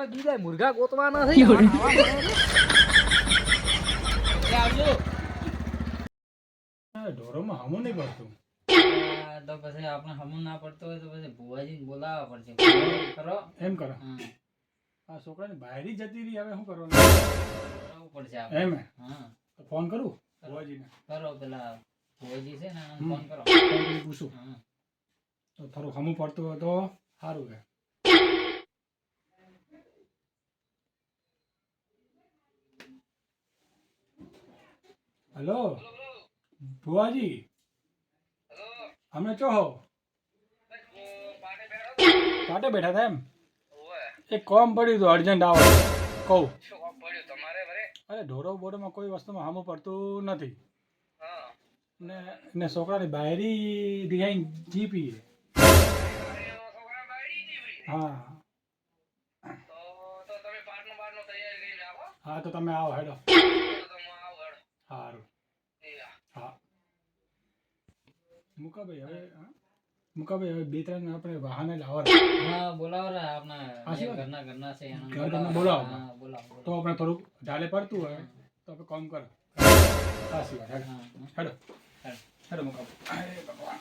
હવે બીજા મુર્ગા ગોતવાના છે આવા મળે ને. એટલે આવજો. આ ઢોરોમાં હમું નહીં પડતું. તો પછી આપણે હમું ના પડતો હોય તો પછી ભુવાજીને બોલાવવા પડશે. કરો. એમ કરો. આ છોકરાની બહારી જતી રહી હવે શું કરવાનું? કરવું પડશે એમ હા? તો ફોન કરું ભુવાજીને? કરો પેલા ભુવાજી છે ને ફોન કરો. પૂછું. હા. તો થોડું હમું પડતું હોય તો સારું છે હેલો? ભુવાજી? અમે ચો હો? પાટે બેઠા હતા એમ? એક કોમ પડ્યું હતું અર્જન્ટ આવો. કહું. અરે ઢોરો બોરોમાં કોઈ વસ્તુમાં હામું પડતું નથી. ને ને છોકરાની બાયરી ડિઝાઇન જીપી હા. હા તો તમે આવો હેડો સારું હા. મુકાભાઈ હવે હા? મુકાભાઈ હવે બે ત્રણ આપણે વાહને લાવવા હા બોલાવો રે આપણા હા, શું? જે વાત? ઘરના ઘરના છે ઘર ઘરના બોલાવો. હા બોલાવો તો આપણે થોડુંક ઢાલે પડતું હોય તો આપણે કોમ કરો. સાચી વાત હા, હા. હેડો. હેડો. હેડો મુકાભાઈ. અરે ભગવાન.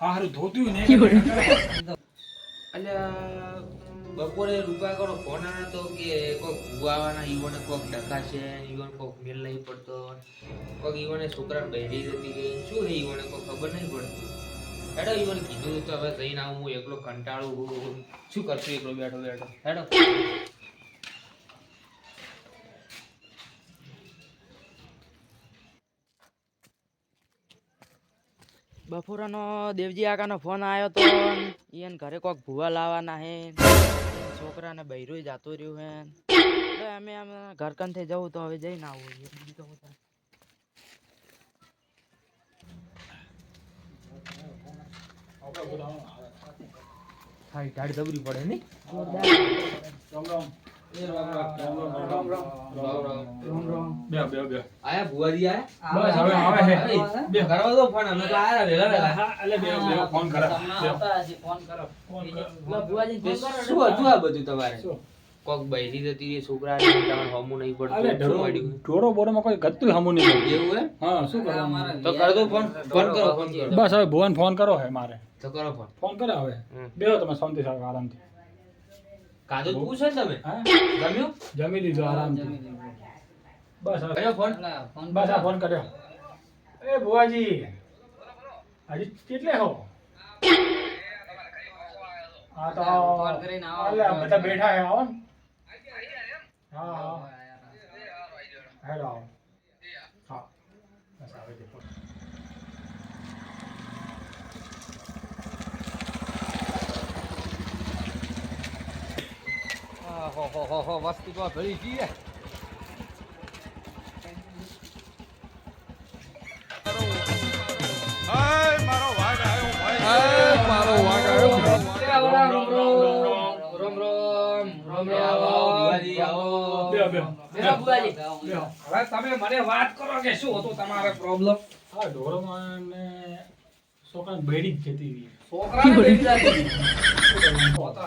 હા હારું ધોતું ને અલ્યા બપોરે રૂપા કરો ફોન આવ્યો તો કે કોક ભુવાવાના ઈવોને ડખા છે ઈવોને કોઈક મેલ નહીં પડતો કોક ઈવોને છોકરા બહેરી જતી ગઈ શું છે ઈવોને કોઈ ખબર નહીં પડતી? હેડો ઈવોને કીધું તો હવે જઈને આવું એકલો કંટાળું શું કરશું એકલો બેઠો બેઠો? હેડો. બપોરનો દેવજી આકાનો ફોન આવ્યો તો એને ઘરે કોક ભૂવા લાવવાના હે. છોકરાને બૈરું જતો રહ્યું હે. તો અમે આમ ઘરકંથે જવું તો હવે જઈને આવું બીજું થાય. ગાડી દબરી પડે નહીં તો તે? કોક બૈરી જતી રહી તમારે હોમું નહીં પડતું ઢોરો મળ્યું ઢોરો કોઈ ગતું હમું નહીં પડતું. એવું હે હા શું તો કર દો ફોન ફોન કરો ફોન કરો બસ હવે ભુવન ફોન કરો હે મારે તો કરો ફોન ફોન કરે હવે. બેહો તમે શાંતિ સાથે આરામથી કાજુ પૂછો તમે. હા? ગમ્યું? જમી લીધો આરામથી. જમી બસ કયો ફોન ફોન બસ આ ફોન કર્યો. એ ભુવાજી હજી કેટલે હો? હા તો આવો. બધા બેઠા હે આવો હા હા. હેડો આવો હા બસ આવે છે ફોન. આ હો હો હો વસ્તુ તો ભરી ગઈ. હવે તમે મને વાત કરો કે શું હતું તમારે પ્રોબ્લેમ હા ઢોરોમાં ને છોકરાને બેડી રહી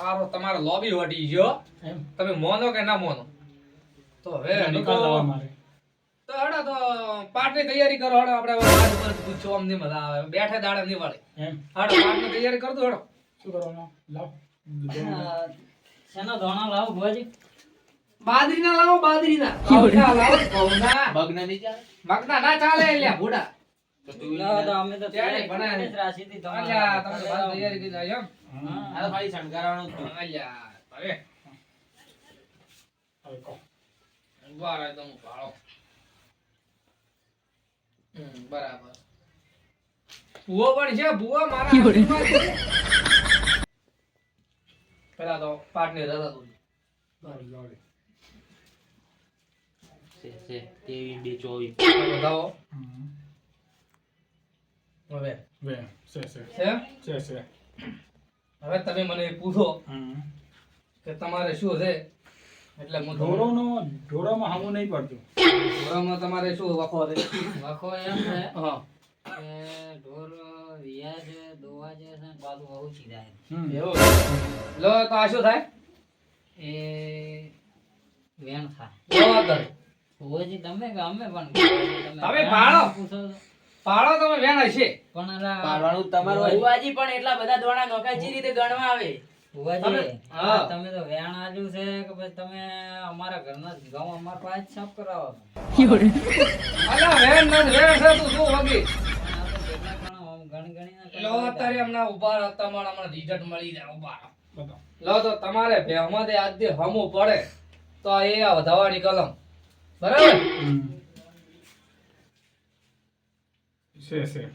હારો તમારે લોબી વટી ગયો. તમે મોનો કે ના મોનો? તો હવે નિકાલ લાવવા મારે. તો હેડો તો પાટની તૈયારી કરો હેડો આપણે વાત ઉપર પૂછો અમને મજા આવે. બેઠે દાડે નહીં વાળે. એમ. હેડો પાઠની તૈયારી કરતો હડો. શું કરવાનો લાવ. શેનો ધોણા લાવો ભોજી બાદરીના લાવો બાદરીના લાવો ઘઉંના બગ નથી ચાલે મગના ના ચાલે એટલે ભૂડા. તો તું અમે તો તૈયારી બનાવી રાશીથી અલ્યા તમે તો બાદ તૈયારી કરી લાવી આ તો ખાલી શણગારવાનું હતું. અલ્યા હવે. હવે કહો. વાર એકદમ ભાળો. બરાબર. ભૂવો પણ છે ભૂવો મારા પેલા તો પાટલી રજા તું. છે છે. તેવી બે ચોવીસ બતાવો. હવે. છે છે. છે? છે છે. હવે તમે મને પૂછો કે તમારે શું છે? એટલે હું ઢોરોનો ઢોરોમાં હામું નહીં પડતું. ઘોડામાં તમારે શું વખો છે? વખો એમ છે હા. ઢોર વિયા છે દોવા છે ને પાછું બહુ એવું? લો તો આ શું થાય? એ વેણ થાય. તમે કે અમે પણ તમે તમે પૂછો. પાડો તમે વેણ હશે. પણ પાડવાનું તમારું હોય. પણ એટલા બધા દોણા નોખા જે રીતે ગણવા આવે. ભુવાજી હા. તમે તો વેણ આલ્યું છે કે ભાઈ તમે અમારા ઘરના જ ઘઉં અમારા પાસે સાફ કરાવો. અલા વેણ ન વેણ છે તું શું વગી? તો લો અત્યારે હમણાં ઊભા તમારે હમણાં રિઝલ્ટ મળી જાય ઊભા લો તો તમારે ભેહમાં આજ દી હમું પડે. તો એ વધાવાની કલમ. બરાબર હમ. છે છે.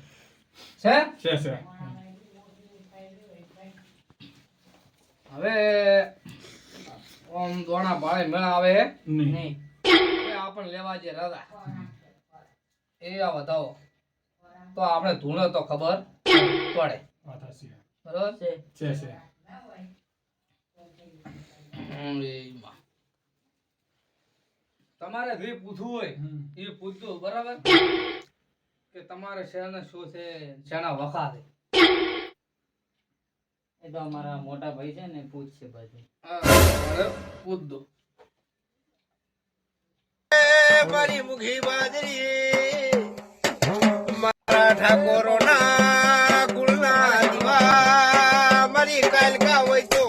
છે? છે છે. હવે આમ દોણા ભાળે મેળા આવે? નહીં. આપણે લેવા જે રજા. એ આ વધાવો. તો આપણે ધૂણો તો ખબર પડે. બરોબર? છે. છે. તમારે જે પૂછવું હોય એ પૂછજો બરાબર? કે તમારે શેને શું છે શેના વખા છે એ તો અમારા મોટા ભાઈ છે ને પૂછશે પછી. હા, મારે પૂછજો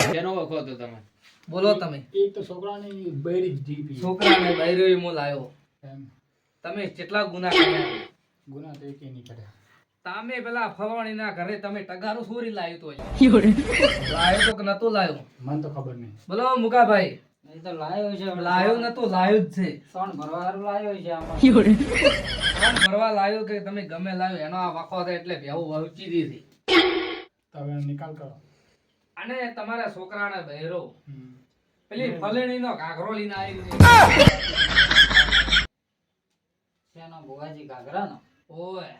શેનો વખો હતો તમે? બોલો તમે. એક તો છોકરાની બૈરી જીપી છોકરાને બૈરી મો લાયો તમે કેટલા ગુના કર્યા? ગુના તો એકેય નહીં કરે તમે પેલા ફલવાણી ના ઘરે તમે ટગારું સુરી લાવ્યું તો. લાયો તો કે નતો લાયો? મને તો ખબર નહીં. બોલો મુકાભાઈ. તો લાયો છે લાયો નતું લાયો જ છે. સણ ભરવા લાયો છે આમાં. સણ ભરવા લાયો કે તમે ગમે લાયો એનો આ વખો છે એટલે ભેવું વહુચી દીધી. તમે નિકાલ કરો. અને તમારા છોકરાને બહેરો. પેલી ફલેણી નો ઘાઘરો લઈને આવી શેનો ભુવાજી ઘાઘરાનો? ઓય.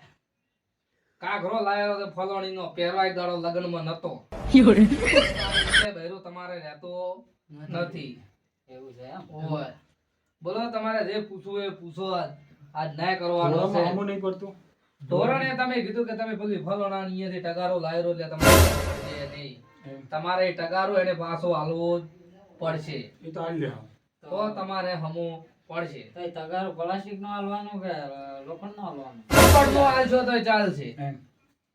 કાઘરો લાયો તો ફલોણી નો પહેરવાય દાડો લગ્નમાં નતો. બહેરો તમારે રહેતો નથી. એવું છે ઓય. બોલો તમારે જે પૂછવું એ પૂછો આજ. આજ ન્યાય કરવાનો છે. હું નહીં પડતું. ધોરણે તમે કીધું કે તમે પેલી ફલોણા અહીંયાથી ટગારો લાયરો એટલે તમારે નહીં. તમારે ટગારો એને પાછો હાલવો પડશે. એ તો હાલ તો તમારે હમો પડશે. તો ટગારો પ્લાસ્ટિક નો હાલવાનો કે લોખંડ નો હાલવાનું. હાલશો તોય ચાલશે. એમ.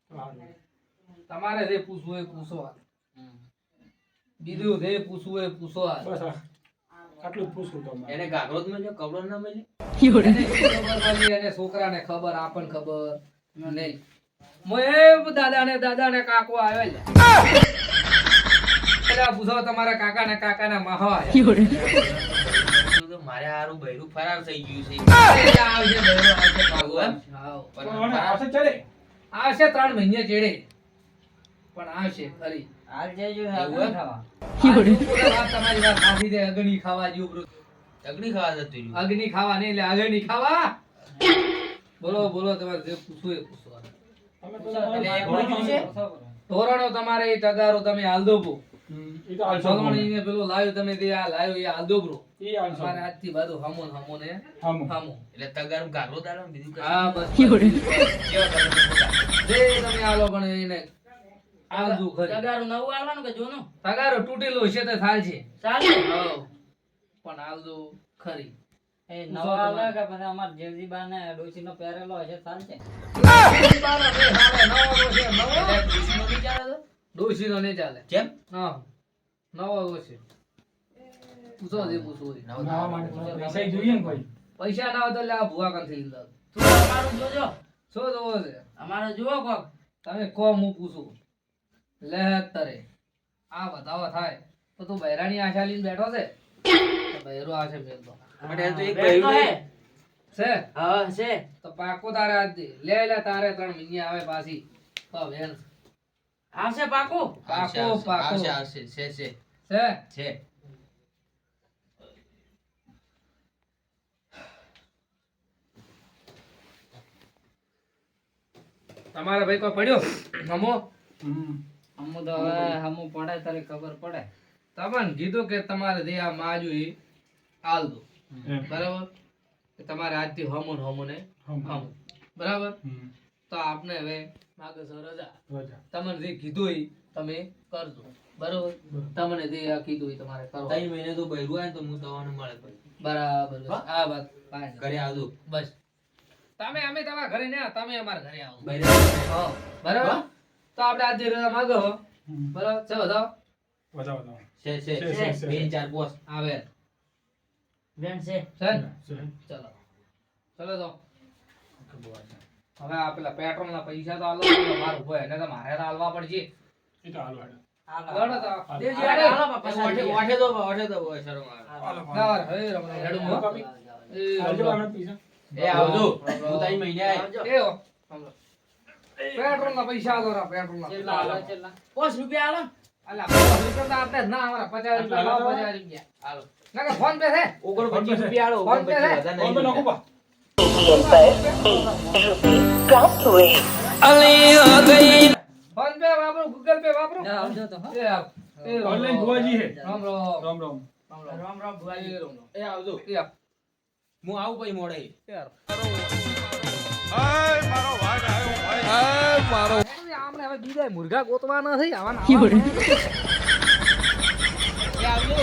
તો દે. તમારે જે પૂછવું એ પૂછો બીજું જે પૂછવું એ પૂછો. આટલું એને મળ્યો કપડો ના મળ્યો? એને છોકરાને ખબર આપણને ખબર. નહીં. મોએ દાદાને દાદાને કાકો આવ્યો લે. પેલા પૂછો તમારા કાકાને કાકાના માહો તો મારે હારું બૈરું ફરાર થઈ ગયું છે. આવશે ચડે. ત્રણ મહિને ચેડે. પણ આવશે ફરી. હાલ જજો એવું તમારી વાત અગ્નિ ખાવા જેવું બધું. અગ્નિ ખાવા જતું અગ્નિ ખાવા નહીં એટલે અગ્નિ ખાવા. બોલો બોલો તમારે જે પૂછવું એ પૂછો. તમે તો એટલે એક તમારે- વળગ્યું છે? ધોરણો તમારે એ ટગારો તમે હાલ દો પેલો લાવ્યું તમે તે આ લાવ્યું એ હાલ દો બ્રો હાલ છો. તમારે આજથી બાજુ હમો ને હમો હમો એટલે તગારું ગાગરો દાડો બીજું કશું? હા બસ. કેવા તમે ખોટા? જે તમે આલો પણ એને આલજુ ખરી તગારું નવું આવવાનું કે જૂનું? ટગારો તૂટેલો છે તો છે. ચાલે? પણ આલજુ ખરી. એ નવા તમારે. આવે કે પછી અમાર જેવજીબા ને પહેરેલો હશે નહીં ચાલે કેમ હા. નવો ડોશી. પૂછો જે પૂછવું હોય. નવો માટે પૈસા જોઈએ ને કોઈ પૈસા ના હોય તો લે આ ભૂવા થઈ લીધા તું અમારું જોજો. શું જોવો છે? અમારું જુઓ કોક. તમે કહો હું પૂછું. લે તરે. આ બતાવો થાય. તો તું બૈરાની આશા લઈને બેઠો છે? બૈરો આશે છે મેલ તો. પણ તો એક બૈરો હે છે. હા છે. તો પાકો તારે આજ દે. લે લે તારે ત્રણ મહિને આવે પાછી. તો વેણ. આવશે પાકો? પાકો પાકો. આવશે, આવશે. છે, છે, છે? છે. તમારે ભાઈ કોઈ પડ્યો? હમો? હમ. તો હવે હમો. પડે તારે ખબર પડે. તમને કીધું કે તમારે જે આ માજુ એ આલ દો બરાબર? તમારે આજથી હમો ને હમો ને હમો. બરાબર? તો આપને હવે માગે છે રજા. તમને જે કીધું એ તમે કરજો. બરોબર? તમને જે આ કીધું એ તમારે કરો. ત્રણ મહિને તો બૈરું આવે તો હું તમને મળે બરાબર. બસ. આ વાત. ઘરે આવજો. બસ. તમે અમે તમારા ઘરે ના તમે અમારા ઘરે આવો. બરાબર તો આપણે આજે રજા માંગો બરાબર? છે બધા વધાવો વધાવો. છે છે. છે. બે ચાર બોસ આવે વેન છે. સર. ચલો. ચલો તો હવે આ પેલા પેટ્રોલ ના પૈસા તો આલો મારું હોય. એને તો મારે તો આલવા પડશે. એ તો હાલો, હાલો. હાલો, બાપા, વાઠે સારી. આવે હાલો, ના, હાલો. હે. એ એ આવજો હું ત્રણ મહિને આવજો. પેટ્રોલ ના પૈસા આલો રા પેટ્રોલ ના કેટલા કેટલા? પાંચ રૂપિયા આલો અલા પાંચ રૂપિયા તો આપણે ના અમારા પચાસ રૂપિયા? પચાસ રૂપિયા હાલો ના ફોન પે છે ઓગણપચીસ રૂપિયા આલો ફોન પે છે? ફોન પે નહીં નાખો બા. ફોન પે વાપરો ગૂગલ પે વાપરો આવજો તો, હો. એ આવ. એ રમ ઓનલાઈન ભુવાજી હે. રામ રામ. રામ રામ. રામ રામ. રામ રામ ભુવાજી રામ રામ. એ આવજો એ આવ. હું આવું પછી મોડે. એ મારો આમને હવે બીજા મુર્ગા ગોતવાના છે આવા એ આવજો